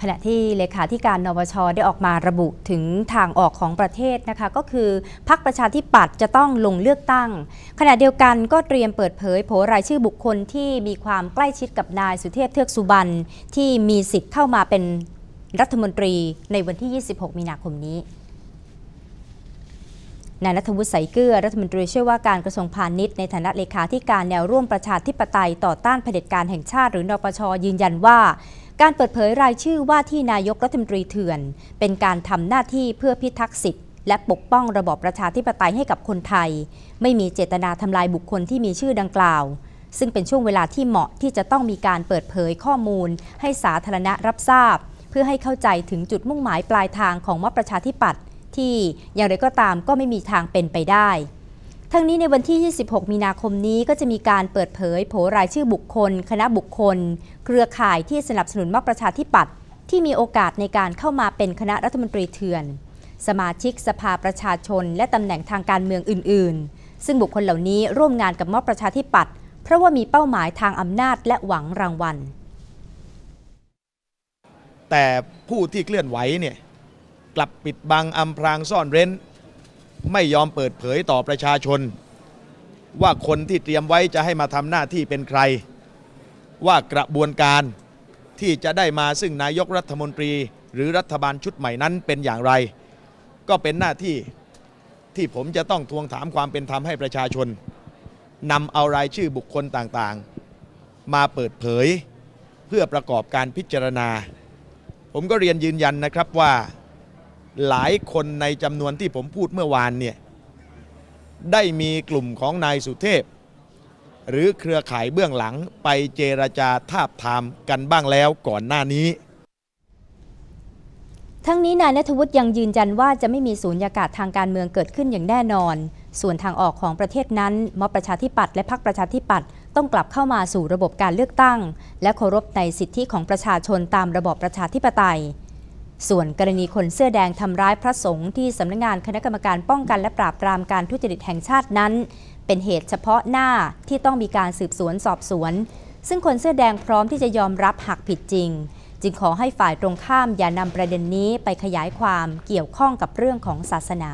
ขณะที่เลขาธิการนปชได้ออกมาระบุถึงทางออกของประเทศนะคะ ก็คือพรรคประชาธิปัตย์จะต้องลงเลือกตั้ง ขณะเดียวกันก็เตรียมเปิดเผยโผรายชื่อบุคคลที่มีความใกล้ชิดกับนายสุเทพเทือกสุบรรณที่มีสิทธิ์เข้ามาเป็นรัฐมนตรีในวันที่ 26 มีนาคมนี้นายนัทวุฒิใสเกลือรัฐมนตรีช่วยว่าการกระทรวงพาณิชย์ในฐานะเลขาธิการแนวร่วมประชาธิปไตยต่อต้านเผด็จการแห่งชาติหรือนปชยืนยันว่า การเปิดเผยรายชื่อว่าที่นายกรัฐมนตรีเถื่อน เป็นการทำหน้าที่เพื่อพิทักษ์สิทธิและปกป้องระบอบประชาธิปไตยให้กับคนไทย ไม่มีเจตนาทำลายบุคคลที่มีชื่อดังกล่าว ซึ่งเป็นช่วงเวลาที่เหมาะที่จะต้องมีการเปิดเผยข้อมูล ให้สาธารณะรับทราบ เพื่อให้เข้าใจถึงจุดมุ่งหมายปลายทางของม็อบประชาธิปัตย์ที่อย่างไรก็ตามก็ไม่มีทางเป็นไปได้ ทั้งนี้ในวันที่ 26 มีนาคมนี้ก็จะมีการเปิดเผยโผรายชื่อบุคคล คณะบุคคล เครือข่ายที่สนับสนุนม็อบประชาธิปัตย์ที่มีโอกาสในการเข้ามาเป็นคณะรัฐมนตรีเถื่อน สมาชิกสภาประชาชน และตำแหน่งทางการเมืองอื่น ๆ ซึ่งบุคคลเหล่านี้ร่วมงานกับม็อบประชาธิปัตย์เพราะว่ามีเป้าหมายทางอำนาจและหวังรางวัล แต่ผู้ที่เคลื่อนไหวเนี่ยกลับปิดบังอำพรางซ่อนเร้น ไม่ยอมเปิดเผยต่อประชาชน ว่าคนที่เตรียมไว้จะให้มาทำหน้าที่เป็นใคร ว่ากระบวนการที่จะได้มาซึ่งนายกรัฐมนตรี หรือรัฐบาลชุดใหม่นั้นเป็นอย่างไร ก็เป็นหน้าที่ที่ผมจะต้องทวงถามความเป็นธรรมให้ประชาชนนำเอารายชื่อบุคคลต่างๆ มาเปิดเผยเพื่อประกอบการพิจารณา ผมก็เรียนยืนยันนะครับว่า หลายคนในจำนวนที่ผมพูดเมื่อวานเนี่ยได้มีกลุ่มของนายสุเทพ หรือเครือข่ายเบื้องหลังไปเจรจาทาบทามกันบ้างแล้วก่อนหน้านี้ ทั้งนี้นายนัทวุฒิยังยืนยันว่าจะไม่มีสูญญากาศทางการเมืองเกิดขึ้นอย่างแน่นอน ส่วนทางออกของประเทศนั้นม็อบประชาธิปัตย์และพรรคประชาธิปัตย์ต้องกลับเข้ามาสู่ระบบการเลือกตั้ง และเคารพในสิทธิของประชาชนตามระบอบประชาธิปไตย ส่วนกรณีคนเสื้อแดงทำร้ายพระสงฆ์ที่สำนักงานคณะกรรมการป้องกันและปราบปรามการทุจริตแห่งชาตินั้น เป็นเหตุเฉพาะหน้าที่ต้องมีการสืบสวนสอบสวน ซึ่งคนเสื้อแดงพร้อมที่จะยอมรับหากผิดจริง จึงขอให้ฝ่ายตรงข้ามอย่านำประเด็นนี้ไปขยายความเกี่ยวข้องกับเรื่องของศาสนา